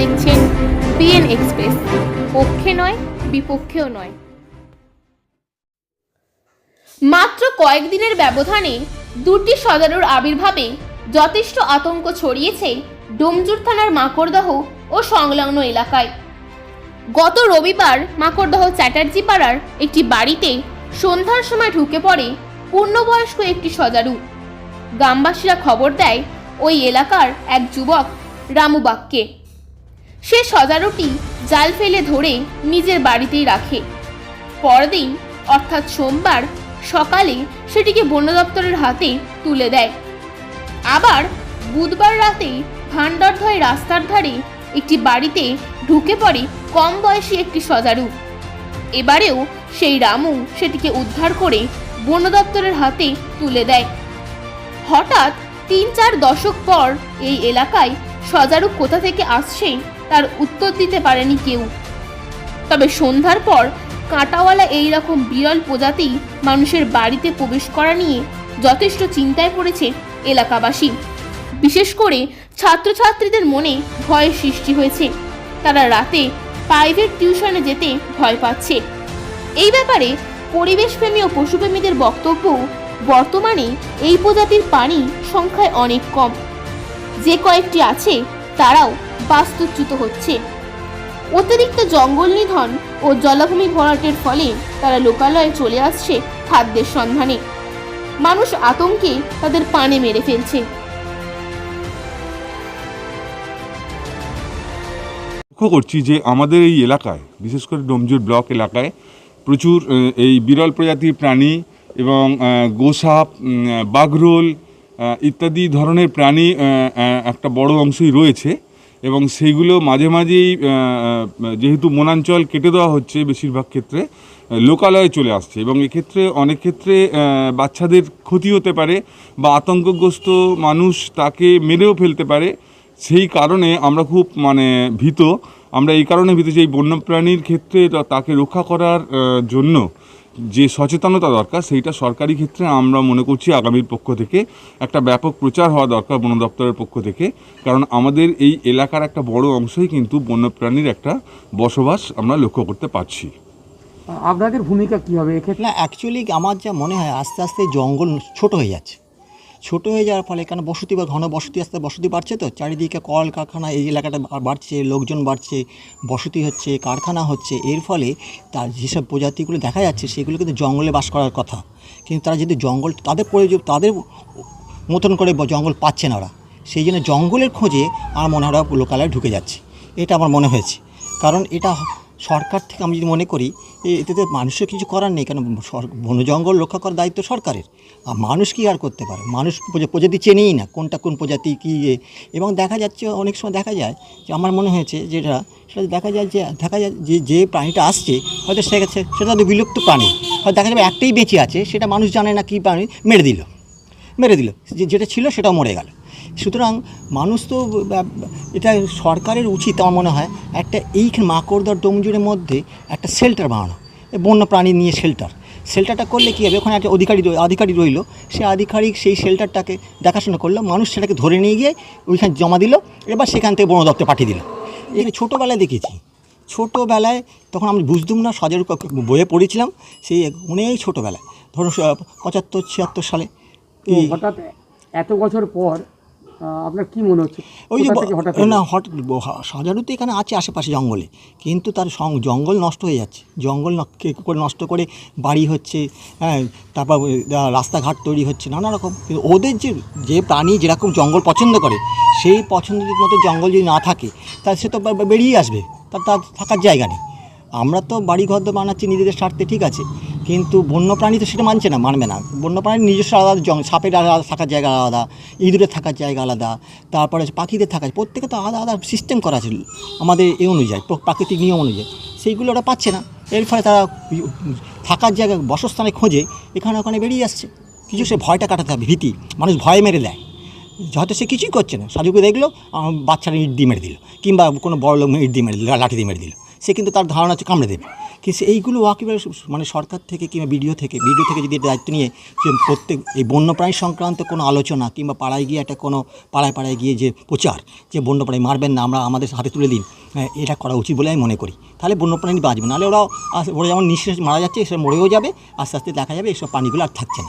দেখছেন BN express পক্ষে নয়, বিপক্ষেও নয়। মাত্র কয়েকদিনের ব্যবধানে দুটি সজারুর আবির্ভাবে যথেষ্ট আতঙ্ক ছড়িয়েছে ডোমজুর থানার মাকড়দহ ও সংলগ্ন এলাকায়। গত রবিবার মাকড়দহ চ্যাটার্জি পাড়ার একটি বাড়িতে সন্ধ্যার সময় ঢুকে পড়ে পূর্ণবয়স্ক একটি সজারু গ্রামবাসীরা খবর দেয়, ওই এলাকার এক যুবক রামু সে সজারুটি জাল ফেলে ধরে নিজের বাড়িতেই রাখে। পরদিন, অর্থাৎ সোমবার, সকালে সেটিকে বন দপ্তরের হাতে তুলে দেয়। আবার বুধবার রাতে ভান্ডারধয় রাস্তার ধারে একটি বাড়িতে ঢুকে পড়ে কম বয়সী একটি সজারু। এবারেও সেই রামু সেটিকে উদ্ধার করে বন দপ্তরের হাতে তুলে দেয়। হঠাৎ তিন চার দশক পর এই এলাকায় সজারু কোথা থেকে আসছে তার উত্তর দিতে পারেনি কেউ। তবে সন্ধ্যার পর কাঁটাওয়ালা এই রকম বিরল প্রজাতি মানুষের বাড়িতে প্রবেশ করা নিয়ে যথেষ্ট চিন্তায় পড়েছে এলাকাবাসী। বিশেষ করে ছাত্রছাত্রীদের মনে ভয়ের সৃষ্টি হয়েছে। তারা রাতে প্রাইভেট টিউশনে যেতে ভয় পাচ্ছে। এই ব্যাপারে পরিবেশপ্রেমী ও পশুপ্রেমীদের বক্তব্য, বর্তমানে এই প্রজাতির প্রাণী সংখ্যায় অনেক কম। যে কয়েকটি আছে, তারাও বাস্তুচ্যুত হচ্ছে। অতিরিক্ত জঙ্গল নিধন ও জলাভূমি ভরাটের ফলে তারা লোকালয়ে চলে আসছে খাদ্যের সন্ধানে। মানুষ আতঙ্কে তাদের পানে মেরে ফেলছে। লক্ষ্য করছি যে আমাদের এই এলাকায় বিশেষ করে ডোমজুর ব্লক এলাকায় প্রচুর এই বিরল প্রজাতির প্রাণী এবং গোসাপ উম, বাঘরোল ইত্যাদি ধরনের প্রাণী একটা বড় অংশই রয়েছে। এবং সেইগুলো মাঝে মাঝেই যেহেতু বনাঞ্চল কেটে দেওয়া হচ্ছে বেশিরভাগ ক্ষেত্রে, লোকালয়ে চলে আসছে এবং এক্ষেত্রে অনেক ক্ষেত্রে বাচ্চাদের ক্ষতি হতে পারে বা আতঙ্কগ্রস্ত মানুষ তাকে মেরেও ফেলতে পারে। সেই কারণে আমরা খুব মানে ভীত। আমরা এই কারণে ভীত যে এই বন্যপ্রাণীর ক্ষেত্রে তাকে রক্ষা করার জন্য যে সচেতনতা দরকার সেইটা সরকারি ক্ষেত্রে আমরা মনে করছি আগামীর পক্ষ থেকে একটা ব্যাপক প্রচার হওয়া দরকার বন দপ্তরের পক্ষ থেকে। কারণ আমাদের এই এলাকার একটা বড় অংশই কিন্তু বন্যপ্রাণীর একটা বসবাস আমরা লক্ষ্য করতে পারছি। আপনাদের ভূমিকা কী হবে এক্ষেত্রে? না অ্যাকচুয়ালি আমার যা মনে হয় আস্তে আস্তে জঙ্গল ছোট হয়ে যাচ্ছে। ছোট হয়ে যাওয়ার ফলে কেন বসতি বা ঘন বসতি আস্তে বসতি বাড়ছে তো? চারিদিকে কল কারখানা, এই এলাকাটা বাড়ছে, লোকজন বাড়ছে, বসতি হচ্ছে, কারখানা হচ্ছে। এর ফলে তার যেসব প্রজাতিগুলো দেখা যাচ্ছে, সেগুলো কিন্তু জঙ্গলে বাস করার কথা। কিন্তু তারা যদি জঙ্গল, তাদের প্রয়োজন, তাদের মতন করে জঙ্গল পাচ্ছে না ওরা। সেই জন্য জঙ্গলের খোঁজে আমার মনে হয় লোকালয়ে ঢুকে যাচ্ছে। এটা আমার মনে হয়েছে। কারণ এটা সরকার থেকে আমি যদি মনে করি এতে মানুষের কিছু করার নেই সর- বন জঙ্গল রক্ষা করার দায়িত্ব সরকারের। আর মানুষ কি আর করতে পারে? মানুষ প্রজাতি চেনেই না কোনটা কোন প্রজাতি কী। এবং দেখা যাচ্ছে, অনেক সময় দেখা যায় যে আমার মনে হয়েছে যেটা, সেটা দেখা যায় যে, দেখা যায় যে যে প্রাণীটা আসছে, হয়তো সে গেছে, সেটা তো বিলুপ্ত প্রাণী। হয়তো দেখা যাবে একটাই বেঁচে আছে, সেটা মানুষ জানে না কী প্রাণী, মেরে দিল। মেরে দিল। যেটা ছিল সেটাও মরে গেল। সুতরাং মানুষ তো এটা সরকারের উচিত আমার মনে হয়, একটা এইখানে মাকড়দর ডোমজুরের মধ্যে একটা শেল্টার বানানো এই বন্য প্রাণী নিয়ে শেল্টার শেল্টারটা করলে কী হবে? ওখানে একটা অধিকারী আধিকারিক রইল। সে আধিকারিক সেই শেল্টারটাকে দেখাশোনা করল, মানুষ সেটাকে ধরে নিয়ে গিয়ে ওইখানে জমা দিল, এবার সেখান থেকে বন দপ্তর পাঠিয়ে দিল। এখানে ছোটোবেলায় দেখেছি, ছোটোবেলায় তখন আমি বুঝতাম না সজারু বইয়ে পড়েছিলাম, সেই অনেক ছোটোবেলায়, ধরুন পঁচাত্তর, ছিয়াত্তর সালে। এই- হঠাৎ এত বছর পর আপনার কি মনে হচ্ছে? ওই যে না হঠাৎ সাজারু তো এখানে আছে আশেপাশে জঙ্গলে কিন্তু তার সং- জঙ্গল নষ্ট হয়ে যাচ্ছে। জঙ্গল করে নষ্ট করে বাড়ি হচ্ছে হ্যাঁ তারপর রাস্তাঘাট তৈরি হচ্ছে নানা রকম। কিন্তু ওদের যে যে প্রাণী যেরকম জঙ্গল পছন্দ করে সেই পছন্দের মতো জঙ্গল যদি না থাকে তাহলে সে তো বেরিয়ে আসবে। তার তার থাকার জায়গা নেই। আমরা তো বাড়ি ঘর তো বানাচ্ছি নিজেদের স্বার্থে ঠিক আছে। কিন্তু বন্যপ্রাণী তো সেটা মানছে না, মানবে না। বন্যপ্রাণীর নিজস্ব আলাদা জং, সাপের আলাদা, থাকার জায়গা আলাদা, ইঁদুরের থাকার জায়গা আলাদা, তারপরে পাখিদের থাকার প্রত্যেকে তো আলাদা আলাদা সিস্টেম করা ছিল আমাদের এ অনুযায়ী প্রাকৃতিক নিয়ম অনুযায়ী। সেইগুলো ওরা পাচ্ছে না। এর ফলে তারা থাকার জায়গা, বসস্থানে খোঁজে, এখানে ওখানে বেরিয়ে আসছে। কিছু সে ভয়টা কাটাতে হবে, ভীতি। মানুষ ভয় মেরে দেয়। হয়তো সে কিছুই করছে না। সাজুকে দেখল বাচ্চারা ইট দিয়ে মেরে দিল, কিংবা কোনো বড় লোক ইট দিয়ে মেরে দিল, লাঠি দিয়ে মেরে দিল। সে কিন্তু তার ধারণা হচ্ছে কামড়ে দেবে। কিন্তু এইগুলো একেবারে মানে সরকার থেকে কিংবা বিডিও থেকে বিডিও থেকে যদি দায়িত্ব নিয়ে যে প্রত্যেক এই বন্যপ্রাণী সংক্রান্ত কোনো আলোচনা কিংবা পাড়ায় গিয়ে একটা কোনো পাড়ায় পাড়ায় গিয়ে যে প্রচার যে বন্যপ্রাণী মারবেন না আমরা আমাদের হাতে তুলে দিন হ্যাঁ, এটা করা উচিত বলে আমি মনে করি। তাহলে বন্যপ্রাণী বাঁচবে নাহলে আস- ওরা যেমন নিঃশ্বাস মারা যাচ্ছে এসব মরেও যাবে আস্তে আস্তে দেখা যাবে এইসব প্রাণীগুলো আর থাকছে না।